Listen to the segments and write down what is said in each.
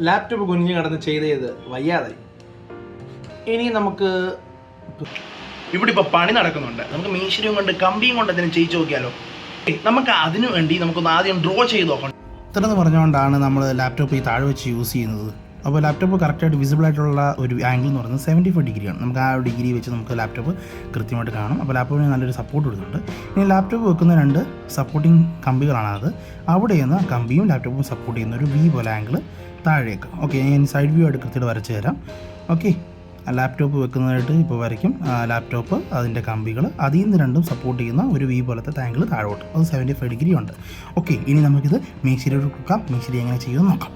Laptop കുഞ്ഞു കിടന്ന് ചെയ്ത് ചെയ്ത് വയ്യാതായി. ഇനി നമുക്ക് ഇവിടെ ഇപ്പോൾ പണി നടക്കുന്നുണ്ട്. നമുക്ക് മീശരിയും കൊണ്ട് കമ്പിയും കൊണ്ട് അതിനെ ചെയ്യിച്ചു നോക്കിയാലോ? നമുക്ക് അതിനു വേണ്ടി നമുക്കൊന്ന് ആദ്യം ഡ്രോ ചെയ്ത് നോക്കണം. ഇത്ര എന്ന് പറഞ്ഞുകൊണ്ടാണ് നമ്മൾ ലാപ്ടോപ്പ് ഈ താഴെ വെച്ച് യൂസ് ചെയ്യുന്നത്. അപ്പോൾ ലാപ്ടോപ്പ് കറക്റ്റായിട്ട് വിസിബിൾ ആയിട്ടുള്ള ഒരു ആംഗിൾ എന്ന് പറയുന്നത് സെവന്റി ഫൈവ് ഡിഗ്രിയാണ് നമുക്ക് ആ ഡിഗ്രി വെച്ച് നമുക്ക് ലാപ്ടോപ്പ് കൃത്യമായിട്ട് കാണും. അപ്പോൾ ലാപ്ടോപ്പിന് നല്ലൊരു സപ്പോർട്ട് കൊടുക്കുന്നുണ്ട് ഇനി ലാപ്ടോപ്പ് വെക്കുന്ന രണ്ട് സപ്പോർട്ടിങ് കമ്പികളാണ് അത്. അവിടെ നിന്ന് കമ്പിയും ലാപ്ടോപ്പും സപ്പോർട്ട് ചെയ്യുന്ന ഒരു വി പോലെ ആംഗിൾ താഴേക്ക്. ഓക്കെ ഞാൻ സൈഡ് വ്യൂ ആയിട്ട് കൃത്യമായിട്ട് വരച്ച് തരാം. ഓക്കെ ലാപ്ടോപ്പ് വെക്കുന്നതായിട്ട് ഇപ്പോൾ വരയ്ക്കും. ലാപ്ടോപ്പ് അതിന്റെ കമ്പികൾ അതിൽ നിന്ന് രണ്ടും സപ്പോർട്ട് ചെയ്യുന്ന ഒരു വി പോലത്തെ താങ്കിൾ താഴോട്ട്. അത് സെവന്റി ഫൈവ് ഡിഗ്രി ഉണ്ട്. ഓക്കെ ഇനി നമുക്കിത് മേശിരിയോട് കൊടുക്കാം മേശിരി എങ്ങനെ ചെയ്യുമെന്ന് നോക്കാം.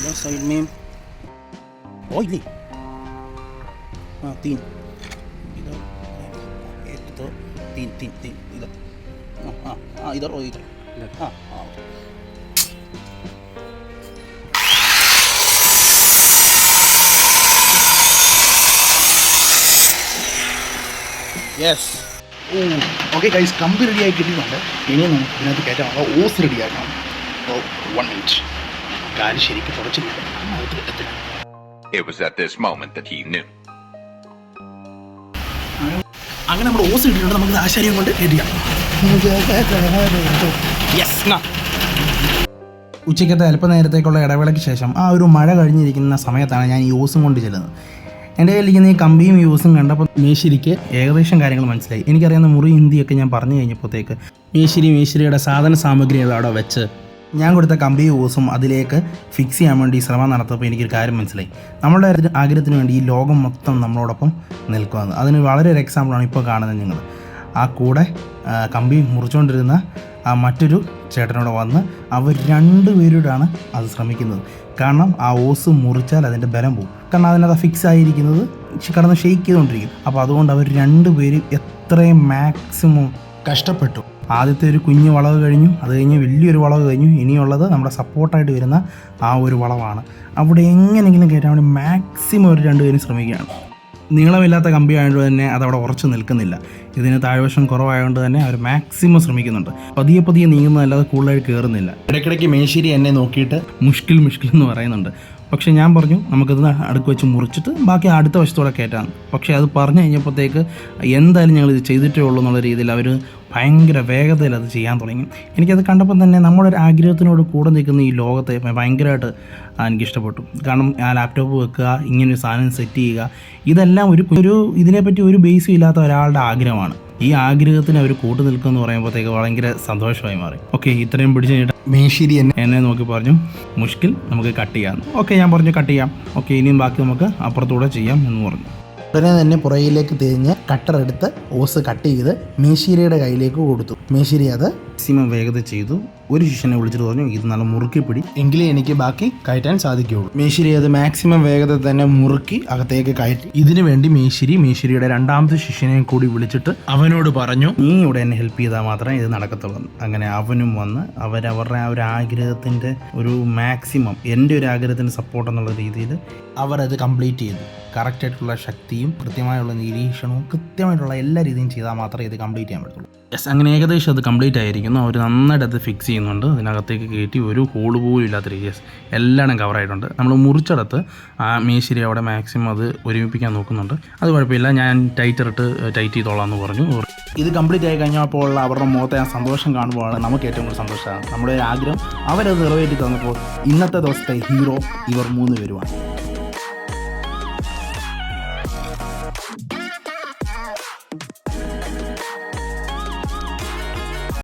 इधर साइड में ऑयली हाँ तीन इधर एक दो तीन तीन तीन इधर हाँ हाँ हाँ इधर और इधर हाँ हाँ യെസ് ഓക്കെ ഗൈസ് കമ്പി റെഡിയായി കിട്ടിയിട്ടുണ്ട് ഇനി നമുക്ക് ഇതിനകത്ത് കയറ്റാം അപ്പോൾ ഓസ് റെഡിയാക്കണം ഓ വൺ മിനിറ്റ് കാൽ ശരിക്കും തുടച്ചില്ല കിട്ടത്തില്ല It was at this moment that he knew. അങ്ങനെ നമ്മൾ ഓസ് ഇട്ടിട്ടുണ്ട് നമുക്ക് ആശാരിയും കൊണ്ട് യെസ് ഉച്ചയ്ക്കത്തെ അല്പനേരത്തേക്കുള്ള ഇടവേളയ്ക്ക് ശേഷം ആ ഒരു മഴ കഴിഞ്ഞിരിക്കുന്ന സമയത്താണ് ഞാൻ ഈ യൂസും കൊണ്ട് ചെല്ലുന്നത്. എന്റെ കയ്യിലിരിക്കുന്ന ഈ കമ്പിയും യൂസും കണ്ടപ്പോൾ മേശിരിക്ക് ഏകദേശം കാര്യങ്ങൾ മനസ്സിലായി. എനിക്കറിയാവുന്ന മുറി ഹിന്ദിയൊക്കെ ഞാൻ പറഞ്ഞു കഴിഞ്ഞപ്പോഴത്തേക്ക് മേശിരി മേശിരിയുടെ സാധന സാമഗ്രികൾ അവിടെ വെച്ച് ഞാൻ കൊടുത്ത കമ്പി ഓസും അതിലേക്ക് ഫിക്സ് ചെയ്യാൻ വേണ്ടി ശ്രമം നടത്തപ്പോൾ എനിക്കൊരു കാര്യം മനസ്സിലായി. നമ്മുടെ ആഗ്രഹത്തിന് വേണ്ടി ഈ ലോകം മൊത്തം നമ്മളോടൊപ്പം നിൽക്കുകയാണ്. അതിന് വളരെ ഒരു എക്സാമ്പിളാണ് ഇപ്പോൾ കാണുന്നത് ഞങ്ങൾ. ആ കൂടെ കമ്പി മുറിച്ചുകൊണ്ടിരുന്ന ആ മറ്റൊരു ചേട്ടനോട് വന്ന് അവർ രണ്ടുപേരോടാണ് അത് ശ്രമിക്കുന്നത്. കാരണം ആ ഓസ് മുറിച്ചാൽ അതിന്റെ ബലം പോകും കാരണം അതിനകത്ത് ഫിക്സ് ആയിരിക്കുന്നത് കിടന്ന് ഷെയ്ക്ക് ചെയ്തുകൊണ്ടിരിക്കും. അപ്പോൾ അതുകൊണ്ട് അവർ രണ്ടുപേരും എത്രയും മാക്സിമം കഷ്ടപ്പെട്ടു. ആദ്യത്തെ ഒരു കുഞ്ഞു വളവ് കഴിഞ്ഞു. അത് കഴിഞ്ഞ് വലിയൊരു വളവ് കഴിഞ്ഞു. ഇനിയുള്ളത് നമ്മുടെ സപ്പോർട്ടായിട്ട് വരുന്ന ആ ഒരു വളവാണ്. അവിടെ എങ്ങനെയെങ്കിലും കയറ്റാൻ വേണ്ടി മാക്സിമം ഒരു രണ്ടുപേരും ശ്രമിക്കുകയാണ്. നീളമില്ലാത്ത കമ്പി ആയതുകൊണ്ട് തന്നെ അതവിടെ ഉറച്ചു നിൽക്കുന്നില്ല. ഇതിന് താഴ്വശം കുറവായതുകൊണ്ട് തന്നെ അവർ മാക്സിമം ശ്രമിക്കുന്നുണ്ട്. പതിയെ പതിയെ നീങ്ങുന്നതല്ലാതെ കൂടുതലായിട്ട് കയറുന്നില്ല ഇടയ്ക്കിടയ്ക്ക് മേശേരി എന്നെ നോക്കിയിട്ട് മുഷ്കിൽ മുഷ്കിൽ എന്ന് പറയുന്നുണ്ട്. പക്ഷേ ഞാൻ പറഞ്ഞു നമുക്കത് അടുക്ക് വെച്ച് മുറിച്ചിട്ട് ബാക്കി അടുത്ത വശത്തോടെ കയറ്റാം. പക്ഷേ അത് പറഞ്ഞു കഴിഞ്ഞപ്പോഴത്തേക്ക് എന്തായാലും ഞങ്ങൾ ഇത് ചെയ്തിട്ടേ ഉള്ളൂ എന്നുള്ള രീതിയിൽ അവർ ഭയങ്കര വേഗതയിൽ അത് ചെയ്യാൻ തുടങ്ങി. എനിക്കത് കണ്ടപ്പോൾ തന്നെ നമ്മുടെ ഒരു ആഗ്രഹത്തിനോട് കൂടെ നിൽക്കുന്ന ഈ ലോകത്തെ ഭയങ്കരമായിട്ട് എനിക്കിഷ്ടപ്പെട്ടു. കാരണം ആ ലാപ്ടോപ്പ് വെക്കുക ഇങ്ങനൊരു സാധനം സെറ്റ് ചെയ്യുക ഇതെല്ലാം ഒരു ഒരു ഇതിനെപ്പറ്റി ഒരു ബേസും ഇല്ലാത്ത ഒരാളുടെ ആഗ്രഹമാണ്. ഈ ആഗ്രഹത്തിന് അവർ കൂട്ടു നിൽക്കുമെന്ന് പറയുമ്പോഴത്തേക്ക് ഭയങ്കര സന്തോഷമായി മാറി. ഓക്കെ ഇത്രയും പിടിച്ച് കഴിഞ്ഞിട്ട് മേശിരി എന്നെ എന്നെ നോക്കി പറഞ്ഞു. മുഷ്കിൽ നമുക്ക് കട്ട് ചെയ്യാം. ഓക്കെ ഞാൻ പറഞ്ഞു കട്ട് ചെയ്യാം. ഓക്കെ ഇനിയും ബാക്കി നമുക്ക് അപ്പുറത്തൂടെ ചെയ്യാം എന്ന് പറഞ്ഞു. ഉടനെ തന്നെ പുറകിലേക്ക് തിരിഞ്ഞ് കട്ടർ എടുത്ത് ഓസ് കട്ട് ചെയ്ത് മേശിരിയുടെ കയ്യിലേക്ക് കൊടുത്തു. മേശിരി അത് മാക്സിമം വേഗത ചെയ്തു. ഒരു ശിഷ്യനെ വിളിച്ചിട്ട് പറഞ്ഞു ഇത് നല്ല മുറുക്കി പിടി. എങ്കിലേ എനിക്ക് ബാക്കി കയറ്റാൻ സാധിക്കുകയുള്ളൂ. മേശിരി അത് മാക്സിമം വേഗത തന്നെ മുറുക്കി അകത്തേക്ക് കയറ്റി. ഇതിനു വേണ്ടി മേശിരി മേശിരിയുടെ രണ്ടാമത്തെ ശിഷ്യനെ കൂടി വിളിച്ചിട്ട് അവനോട് പറഞ്ഞു നീ ഇവിടെ എന്നെ ഹെൽപ്പ് ചെയ്താൽ മാത്രമേ ഇത് നടക്കത്തുള്ളൂ. അങ്ങനെ അവനും വന്ന് അവരവരുടെ ആ ഒരു ആഗ്രഹത്തിന്റെ ഒരു മാക്സിമം എന്റെ ഒരു ആഗ്രഹത്തിന്റെ സപ്പോർട്ട് എന്നുള്ള രീതിയിൽ അവർ അത് കംപ്ലീറ്റ് ചെയ്തു കറക്റ്റായിട്ടുള്ള ശക്തിയും കൃത്യമായുള്ള നിരീക്ഷണവും കൃത്യമായിട്ടുള്ള എല്ലാ രീതിയും ചെയ്താൽ മാത്രമേ ഇത് കംപ്ലീറ്റ് ചെയ്യാൻ പറ്റുള്ളൂ യെസ് അങ്ങനെ ഏകദേശം അത് കംപ്ലീറ്റ് ആയിരിക്കുന്നു അവർ നന്നായിട്ട് അത് ഫിക്സ് ചെയ്യുന്നുണ്ട്. അതിനകത്തേക്ക് കയറ്റി ഒരു ഹോൾ പോലും ഇല്ലാത്ത രീതിയിൽ എല്ലാം കവറായിട്ടുണ്ട് നമ്മൾ മുറിച്ചെടുത്ത് ആ മേശിരി അവിടെ മാക്സിമം അത് ഒരുമിപ്പിക്കാൻ നോക്കുന്നുണ്ട്. അത് കുഴപ്പമില്ല. ഞാൻ ടൈറ്റർ ഇട്ട് ടൈറ്റ് ചെയ്തോളാം എന്ന് പറഞ്ഞു. ഇത് കംപ്ലീറ്റ് ആയി കഴിഞ്ഞപ്പോൾ അവരുടെ മുഖത്തെ ആ സന്തോഷം കാണുമ്പോഴാണ് നമുക്ക് ഏറ്റവും കൂടുതൽ സന്തോഷമാണ് നമ്മുടെ ആഗ്രഹം അവരത് നിറവേറ്റി തന്നപ്പോൾ ഇന്നത്തെ ദിവസത്തെ ഹീറോ ഇവർ മൂന്ന് പേരുമാണ്.